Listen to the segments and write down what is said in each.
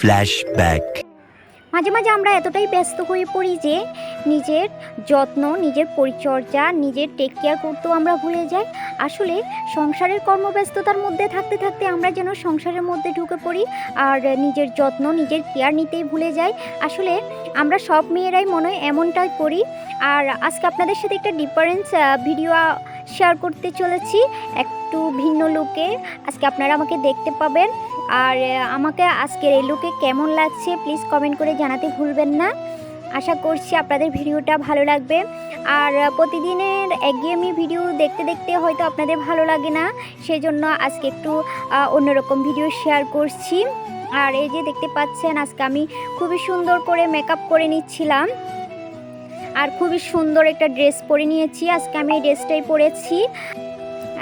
Flashback. মাঝে মাঝে আমরা এতটাই ব্যস্ত হয়ে পড়ি যে নিজের যত্ন, নিজের পরিচর্যা, নিজের টেক কেয়ার করতেও আমরা ভুলে যাই। আসলে সংসারের কর্মব্যস্ততার মধ্যে থাকতে থাকতে আমরা যেন সংসারের মধ্যে ঢুকে পড়ি আর নিজের যত্ন, নিজের কেয়ার নিতেই ভুলে যাই। আসলে আমরা সব মেয়েরাই মনে হয় এমনটাই করি। আর আজকে আপনাদের সাথে একটা ডিফারেন্স ভিডিও শেয়ার করতে চলেছি একটু ভিন্ন লুকে আজকে আপনারা আমাকে দেখতে পাবেন। আর আমাকে আজকের এই লুকে কেমন লাগছে প্লিজ কমেন্ট করে জানাতে ভুলবেন না। আশা করছি আপনাদের ভিডিওটা ভালো লাগবে। আর প্রতিদিনের একঘেয়েমি ভিডিও দেখতে দেখতে হয়তো আপনাদের ভালো লাগে না। সেই জন্য আজকে একটু অন্যরকম ভিডিও শেয়ার করছি। আর এই যে দেখতে পাচ্ছেন, আজকে আমি খুবই সুন্দর করে মেকআপ করে নিচ্ছিলাম। আর খুবই সুন্দর একটা ড্রেস পরে নিয়েছি। আজকে আমি এই ড্রেসটাই পরেছি।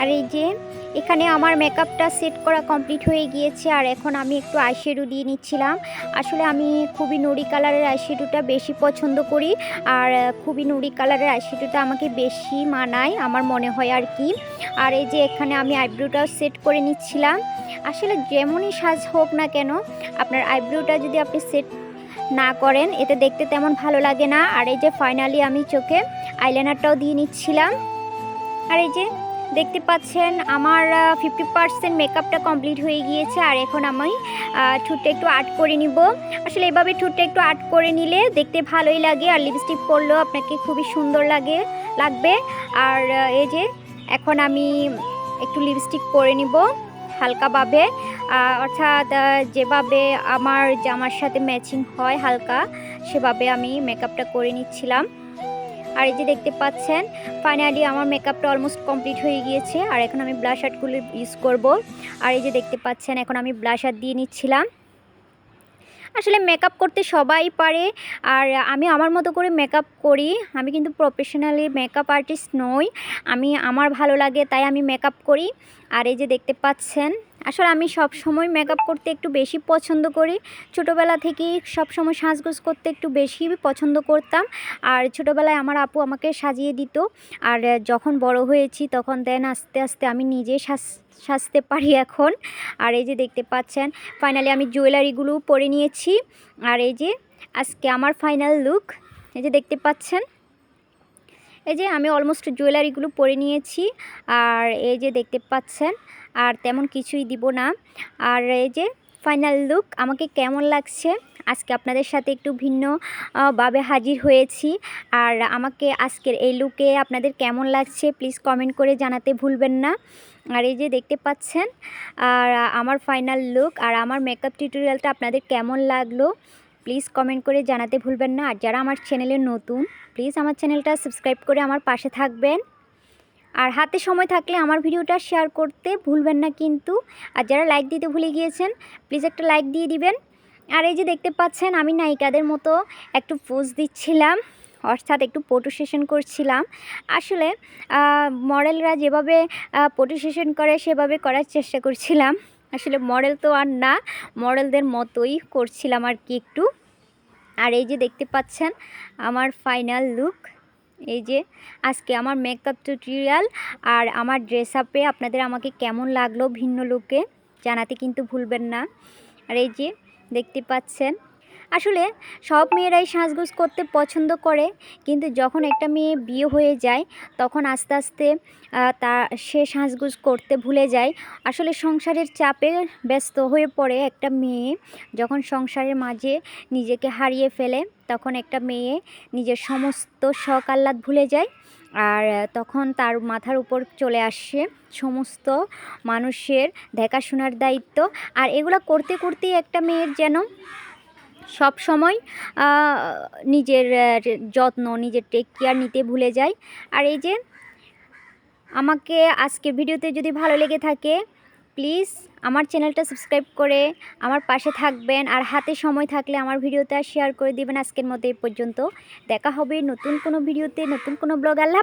আর এই যে, এখানে আমার মেকআপটা সেট করা কমপ্লিট হয়ে গিয়েছে। আর এখন আমি একটু আইশ্যাডো দিয়ে নিচ্ছিলাম। আসলে আমি খুবই নুড়ি কালারের আইশ্যাডোটা বেশি পছন্দ করি। আর খুবই নুড়ি কালারের আইশ্যাডোটা আমাকে বেশি মানায়, আমার মনে হয় আর কি। আর এই যে, এখানে আমি আইব্রোটাও সেট করে নিচ্ছিলাম। আসলে যেমনই সাজ হোক না কেন, আপনার আইব্রোটা যদি আপনি সেট না করেন, এতে দেখতে তেমন ভালো লাগে না। আর এই যে ফাইনালি আমি চোখে আইলাইনারটাও দিয়ে নিচ্ছিলাম। আর এই যে দেখতে পাচ্ছেন, আমার ফিফটি পার্সেন্ট মেকআপটা কমপ্লিট হয়ে গিয়েছে। আর এখন আমি ঠোঁটটা একটু আর্ট করে নিব। আসলে এভাবে ঠোঁটটা একটু আর্ট করে নিলে দেখতে ভালোই লাগে। আর লিপস্টিক পরলেও আপনাকে খুবই সুন্দর লাগে, লাগবে। আর এই যে এখন আমি একটু লিপস্টিক পরে নিব হালকাভাবে অর্থাৎ যেভাবে আমার জামার সাথে ম্যাচিং হয় হালকা, সেভাবে আমি মেকআপটা করে নিচ্ছিলাম। আর এই যে দেখতে পাচ্ছেন ফাইনালি আমার মেকআপটা অলমোস্ট কমপ্লিট হয়ে গিয়েছে, আর এখন আমি ব্লাশ আর্টগুলো ইউজ করব। আর এই যে দেখতে পাচ্ছেন, এখন আমি ব্লাশ আর্ট দিয়ে নিচ্ছিলাম। আসলে মেকআপ করতে সবাই পারে। আর আমি আমার মতো করে মেকআপ করি। আমি কিন্তু প্রফেশনালি মেকআপ আর্টিস্ট নই। আমি, আমার ভালো লাগে তাই আমি মেকআপ করি। আর এই যে দেখতে পাচ্ছেন, আসলে আমি সব সময় মেকআপ করতে একটু বেশি পছন্দ করি। ছোটোবেলা থেকেই সব সময় সাজগোজ করতে একটু বেশি পছন্দ করতাম। আর ছোটোবেলায় আমার আপু আমাকে সাজিয়ে দিত। আর যখন বড় হয়েছি তখন দেন আস্তে আস্তে আমি নিজে সাজ সাজতে পারি এখন। আর এই যে দেখতে পাচ্ছেন ফাইনালি আমি জুয়েলারিগুলো পরে নিয়েছি। আর এই যে আজকে আমার ফাইনাল লুক এই যে দেখতে পাচ্ছেন, এই যে আমি অলমোস্ট জুয়েলারিগুলো পরে নিয়েছি। আর এই যে দেখতে পাচ্ছেন, আর তেমন কিছুই দিব না। আর এই যে ফাইনাল লুক, আমাকে কেমন লাগছে? আজকে আপনাদের সাথে একটু ভিন্ন ভাবে হাজির হয়েছি। আর আমাকে আজকের এই লুকে আপনাদের কেমন লাগছে প্লিজ কমেন্ট করে জানাতে ভুলবেন না। আর এই যে দেখতে পাচ্ছেন, আর আমার ফাইনাল লুক আর আমার মেকআপ টিউটোরিয়ালটা আপনাদের কেমন লাগল প্লিজ কমেন্ট করে জানাতে ভুলবেন না। আর যারা আমার চ্যানেলে নতুন প্লিজ আমার চ্যানেলটা সাবস্ক্রাইব করে আমার পাশে থাকবেন। আর হাতে সময় থাকলে আমার ভিডিওটা শেয়ার করতে ভুলবেন না কিন্তু। আর যারা লাইক দিতে ভুলে গিয়েছেন প্লিজ একটা লাইক দিয়ে দিবেন। আর এই যে দেখতে পাচ্ছেন, আমি নায়িকাদের মতো একটু পোজ দিচ্ছিলাম, অর্থাৎ একটু ফটো সেশন করছিলাম। আসলে মডেলরা যেভাবে ফটো সেশন করে, সেভাবে করার চেষ্টা করছিলাম। আসলে মডেল তো আর না মডেলদের মতোই করছিলাম আর কি একটু। আর এই যে দেখতে পাচ্ছেন, আমার ফাইনাল লুক এই যে, আজকে আমার মেকআপ টিউটোরিয়াল আর আমার ড্রেস আপে আপনাদের আমাকে কেমন লাগল ভিন্ন লুকে জানাতে কিন্তু ভুলবেন না। আর এই যে, দেখতে পাচ্ছেন আসলে সব মেয়েরাই সাজগোজ করতে পছন্দ করে, কিন্তু যখন একটা মেয়ে বিয়ে হয়ে যায়, তখন আস্তে আস্তে তা, সে সাজগোজ করতে ভুলে যায়। আসলে সংসারের চাপে ব্যস্ত হয়ে পড়ে একটা মেয়ে। যখন সংসারের মাঝে নিজেকে হারিয়ে ফেলে, তখন একটা মেয়ে নিজের সমস্ত শখ আহ্লাদ ভুলে যায়। আর তখন তার মাথার উপর চলে আসে সমস্ত মানুষের দেখাশোনার দায়িত্ব। আর এগুলো করতে করতেই একটা মেয়ের যেন সব সময় নিজের যত্ন, নিজের টেক কেয়ার নিতে ভুলে যায় আর এই যে, আমাকে আজকের ভিডিওতে যদি ভালো লেগে থাকে প্লিজ আমার চ্যানেলটা সাবস্ক্রাইব করে আমার পাশে থাকবেন। আর হাতে সময় থাকলে আমার ভিডিওটা শেয়ার করে দিবেন। আজকের মতো এই পর্যন্ত। দেখা হবে নতুন কোনো ভিডিওতে, নতুন কোনো ব্লগ আল্লাহ